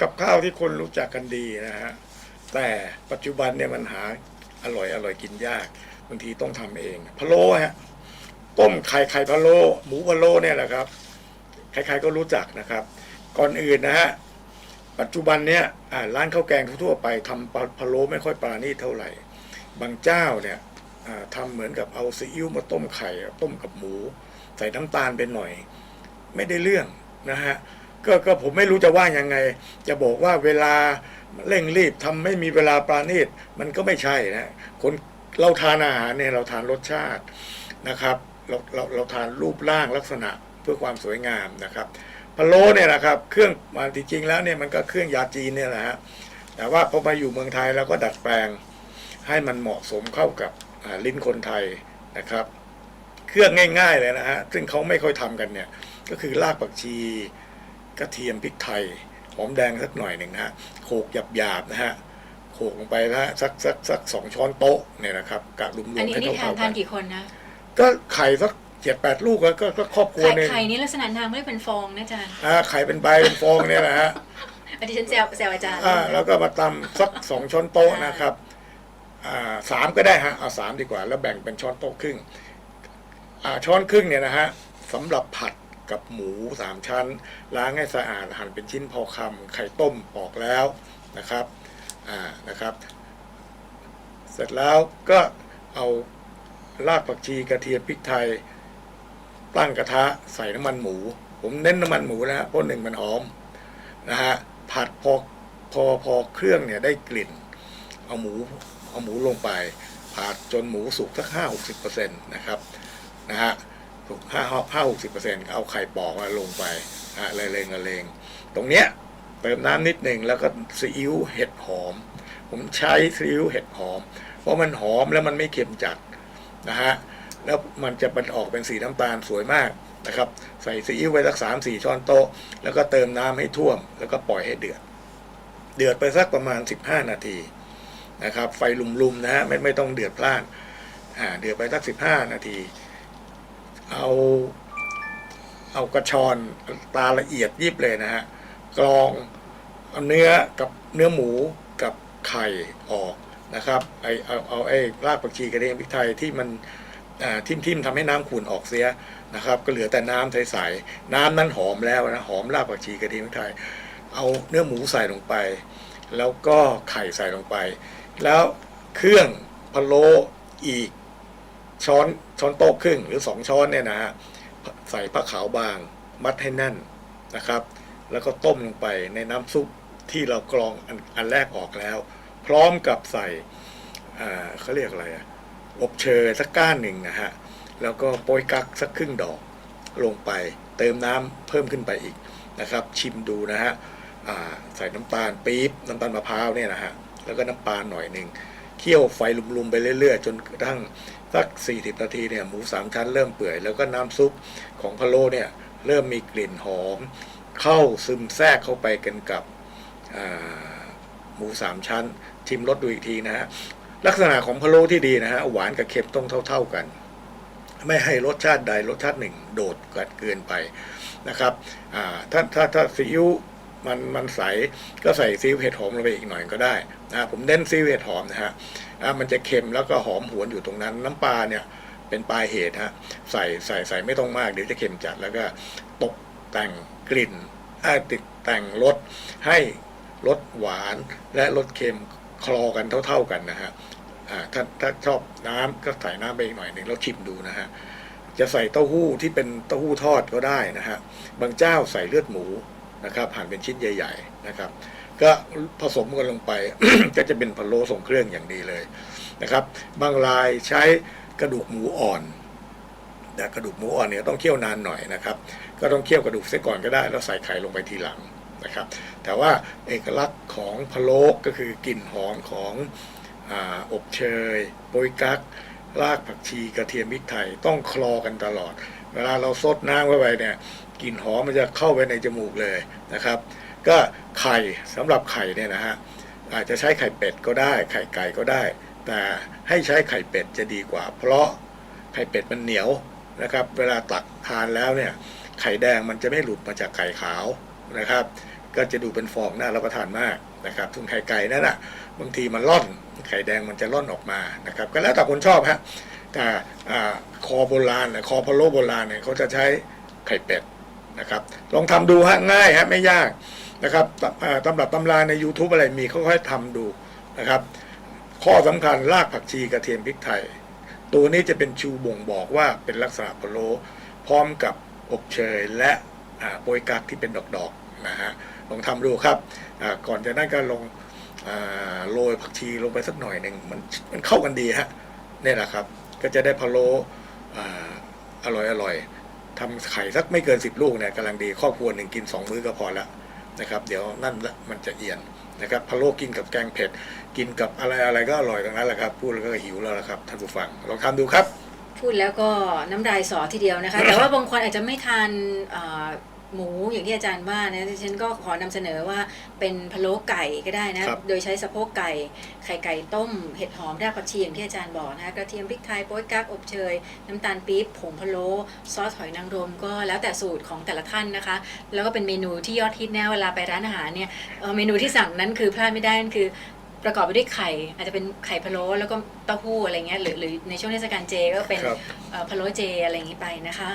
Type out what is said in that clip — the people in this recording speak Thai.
กับข้าวที่คนรู้จักกันดีนะฮะแต่ปัจจุบันเนี่ยมันหาอร่อยอร่อยกินยากบางทีต้องทำเองพะโล้ฮะต้มไข่ไข่พะโล้หมูพะโล้เนี่ยแหละครับใครๆก็รู้จักนะครับ ก่อนอื่นนะฮะปัจจุบันเนี่ยร้านข้าวแกงทั่วไปทำปลาพะโล้ไม่ค่อยปราณีตเท่าไหร่ บางเจ้าเนี่ยทำเหมือนกับเอาซีอิ๊วมาต้มไข่ต้มกับหมู ใส่น้ำตาลไปหน่อย ไม่ได้เรื่องนะฮะ ก็ก็ผมไม่รู้จะว่ายังไง จะบอกว่าเวลาเร่งรีบทำไม่มีเวลาปราณีตมันก็ไม่ใช่นะคนเราทานอาหารเนี่ยเราทานรสชาตินะครับ เราเราเราทานรูปร่างลักษณะเพื่อความสวยงามนะครับพะโล้เนี่ยนะครับ เครื่องมาจริงๆแล้วเนี่ยมันก็เครื่องยาจีนเนี่ยแหละฮะแต่ว่าพอมาอยู่เมืองไทยเราก็ดัดแปลงให้มันเหมาะสมเข้ากับลิ้นคนไทยนะครับ เครื่องง่าย ๆเลยนะฮะซึ่งเขาไม่ค่อยทำกันเนี่ยก็คือรากผักชี กระเทียมพริกไทยหอมแดงสักหน่อยหนึ่งนะฮะโขลกหยาบๆนะฮะโขลกลงไปนะฮะสักสักสักสองช้อนโต๊ะเนี่ยนะครับกะรวมอันๆนี้ให้นี่ทาเท่านๆทากันนกี่คนนะก็ไข่สักเจ็ดแปดลูกแล้วก็ก็ครอบครัวไข่หนึงไข่นี่ลักษณะทางไม่ได้เป็นฟองนะอาจารย์อ่าไข่เป็นใบเป็นฟองเนี่ยนะฮะ อันนี้ฉันแซวแซวอาจารย์อ่าแล้วก็มาตำสักสองช้อนโต๊ะนะครับอ่าสามก็ได้ฮะเอาสามดีกว่า แล้วแบ่งเป็นช้อนโต๊ะครึ่งอ่าช้อนครึ่งเนี่ยนะฮะสำหรับผัด กับหมูสามชั้น ล้างให้สะอาดหั่นเป็นชิ้นพอคำไข่ต้มปอกแล้วนะครับอ่านะครับ เสร็จแล้วก็เอารากผักชีกระเทียมพริกไทย ตั้งกระทะใส่น้ำมันหมู ผมเน้นน้ำมันหมูนะฮะเพราะหนึ่งมันหอมนะฮะผัดพอพอพอเครื่องเนี่ยได้กลิ่น เอาหมูเอาหมูลงไปผัดจนหมูสุกสักห้าหกสิบเปอร์เซ็นต์นะครับนะฮะ สุกห้าห้าหกสิบเปอร์เซ็นต์เอาไข่ปอกมาลงไปอะเลงละเลงตรงเนี้ยเติมน้ำนิดหนึ่งแล้วก็ซีอิ๊วเห็ดหอม ผมใช้ซีอิ๊วเห็ดหอม เพราะมันหอมแล้วมันไม่เค็มจัดนะฮะแล้วมันจะมันออกเป็นสีน้ำตาลสวยมากนะครับ ใส่ซีอิ๊วไว้สักสามสี่ช้อนโต๊ะ แล้วก็เติมน้ำให้ท่วม แล้วก็ปล่อยให้เดือด เดือดไปสักประมาณ15นาทีนะครับ ไฟลุมๆนะฮะไม่ไม่ต้องเดือดพล่านอ่าเดือดไปสัก15นาที เอาเอากระชอนตาละเอียดยิบเลยนะฮะกรองเอาเนื้อกับเนื้อหมูกับไข่ออกนะครับไอเอาเอาไอ้รากผักชีกระเทียมพริกไทยที่มันทิ่มทิมทำให้น้ำขุ่นออกเสียนะครับ ก็เหลือแต่น้ำใสๆน้ำนั้นหอมแล้วนะหอมรากผักชีกระเทียมพริกไทย เอาเนื้อหมูใส่ลงไป แล้วก็ไข่ใส่ลงไป แล้วเครื่องพะโล้อีก ช้อนช้อนโต๊ะครึ่งหรือสองช้อนเนี่ยนะฮะใส่ผ้าขาวบาง มัดให้แน่นนะครับ แล้วก็ต้มลงไปในน้ำซุปที่เรากรองอันอันแรกออกแล้ว พร้อมกับใส่อ่าเขาเรียกอะไรอะอบเชยสักก้านหนึ่งนะฮะแล้วก็โปยกักสักครึ่งดอกลงไปเติมน้ำเพิ่มขึ้นไปอีกนะครับ ชิมดูนะฮะใส่น้ำตาลปี๊บน้ำตาลมะพร้าวเนี่ยนะฮะแล้วก็น้ำปลาหน่อยหนึ่งเคี่ยวไฟลุมๆไปเรื่อยๆ จนกระทั่ง สัก 40 นาทีเนี่ยหมูสามชั้นเริ่มเปื่อย แล้วก็น้ำซุปของพะโล้เนี่ยเริ่มมีกลิ่นหอม เข้าซึมแทรกเข้าไปกันกับหมูสามชั้น ชิมรสดูอีกทีนะฮะลักษณะของพะโล้ที่ดีนะฮะหวานกับเค็มต้องเท่า ๆกัน ไม่ให้รสชาติใดรสชาติหนึ่ง โดดกัดเกินไปนะครับถ้าถ้าถ้าซีอิ๊วมันมันใสก็ใส่ซีอิ๊วเห็ดหอมลงไปอีกหน่อยก็ได้นะผมเน้นซีอิ๊วเห็ดหอมนะฮะ อ่ามันจะเค็มแล้วก็หอมหวนอยู่ตรงนั้น น้ำปลาเนี่ยเป็นปลายเหตุฮะใส่ใส่ใส่ไม่ต้องมากเดี๋ยวจะเค็มจัดแล้วก็ตกแต่งกลิ่นอ่าติดแต่งรสให้รสหวานและรสเค็มคลอกันเท่า ๆกันนะฮะอ่าถ้าถ้าชอบน้ำก็ใส่น้ำไปอีกหน่อยหนึ่งแล้วชิมดูนะฮะจะใส่เต้าหู้ที่เป็นเต้าหู้ทอดก็ได้นะฮะบางเจ้าใส่เลือดหมูนะครับหั่นเป็นชิ้นใหญ่ ๆ นะครับ ก็ผสมกันลงไป ก็จะเป็นพะโล้ทรงเครื่องอย่างดีเลยนะครับ บางรายใช้กระดูกหมูอ่อนแต่กระดูกหมูอ่อนเนี่ยต้องเคี่ยวนานหน่อยนะครับ ก็ต้องเคี่ยวกระดูกเสียก่อนก็ได้ แล้วใส่ไข่ลงไปทีหลังนะครับ แต่ว่าเอกลักษณ์ของพะโล้ก็คือกลิ่นหอมของออบเชยโปยกักรากผักชีกระเทียมพริกไทยต้องคลอกันตลอด เวลาเราซดน้ำเข้าไปเนี่ยกลิ่นหอมมันจะเข้าไปในจมูกเลยนะครับ ก็ไข่สำหรับไข่เนี่ยนะฮะอาจจะใช้ไข่เป็ดก็ได้ ไข่ไก่ก็ได้ แต่ให้ใช้ไข่เป็ดจะดีกว่า เพราะไข่เป็ดมันเหนียวนะครับ เวลาตักทานแล้วเนี่ยไข่แดงมันจะไม่หลุดมาจากไข่ขาวนะครับ ก็จะดูเป็นฟองน่ารับประทานมากนะครับส่วนไข่ไก่นั่นอะบางทีมันร่อนไข่แดงมันจะร่อนออกมานะครับ ก็แล้วแต่คนชอบฮะแต่คอโบราณนะคอพะโลโบราณเนี่ยเขาจะใช้ไข่เป็ดนะครับ ลองทำดูฮะง่ายฮะไม่ยาก นะครับตำรับตำราใน YouTube อะไรมีค่อยๆทำดูนะครับ ข้อสำคัญรากผักชีกระเทียมพริกไทย ตัวนี้จะเป็นชูบ่งบอกว่าเป็นลักษณะพะโล้พร้อมกับอบเชยและโปยกักที่เป็นดอกๆนะฮะลองทำดูครับก่อนจะนั้นก็ลงอ่าโรยผักชีลงไปสักหน่อยหนึ่งมันมันเข้ากันดีฮะนี่แหละครับ ก็จะได้พะโล้อ่าร่อยอร่อยทำไข่สักไม่เกินสิบลูกเนี่ยกำลังดีครอบครัวหนึ่งกินสองมื้อก็พอแล้ว นะครับเดี๋ยวนั่นละมันจะเอียนนะครับพะโล้กินกับแกงเผ็ด กินกับอะไรอะไรก็อร่อยตรงนั้นแหละครับ พูดแล้วก็หิวแล้วละครับท่านผู้ฟังลองทำดูครับ พูดแล้วก็น้ำลายสอทีเดียวนะคะ แต่ว่าบางคนอาจจะไม่ทานอ หมูอย่างที่อาจารย์ว่านะดิฉันก็ขอนำเสนอว่าเป็นพะโล้ไก่ก็ได้นะครับโดยใช้สะโพกไก่ไข่ไก่ต้ม เห็ดหอมรากผักชีอย่างที่อาจารย์บอกนะคะกระเทียมพริกไทยโป๊ยกั๊กอบเชยน้ำตาลปี๊บผงพะโล้ซอสหอยนางรมก็แล้วแต่สูตรของแต่ละท่านนะคะ แล้วก็เป็นเมนูที่ยอดฮิตนะเวลาไปร้านอาหารเนี่ยเอ่อเมนูที่สั่งนั้นคือพลาดไม่ได้นั่นคือประกอบไปด้วยไข่อาจจะเป็นไข่พะโล้แล้วก็เต้าหู้อะไรเงี้ยหรือหรือในช่วงเทศกาลเจก็เป็นครับเอ่อพะโล้เจอะไรอย่างนี้ไปนะคะ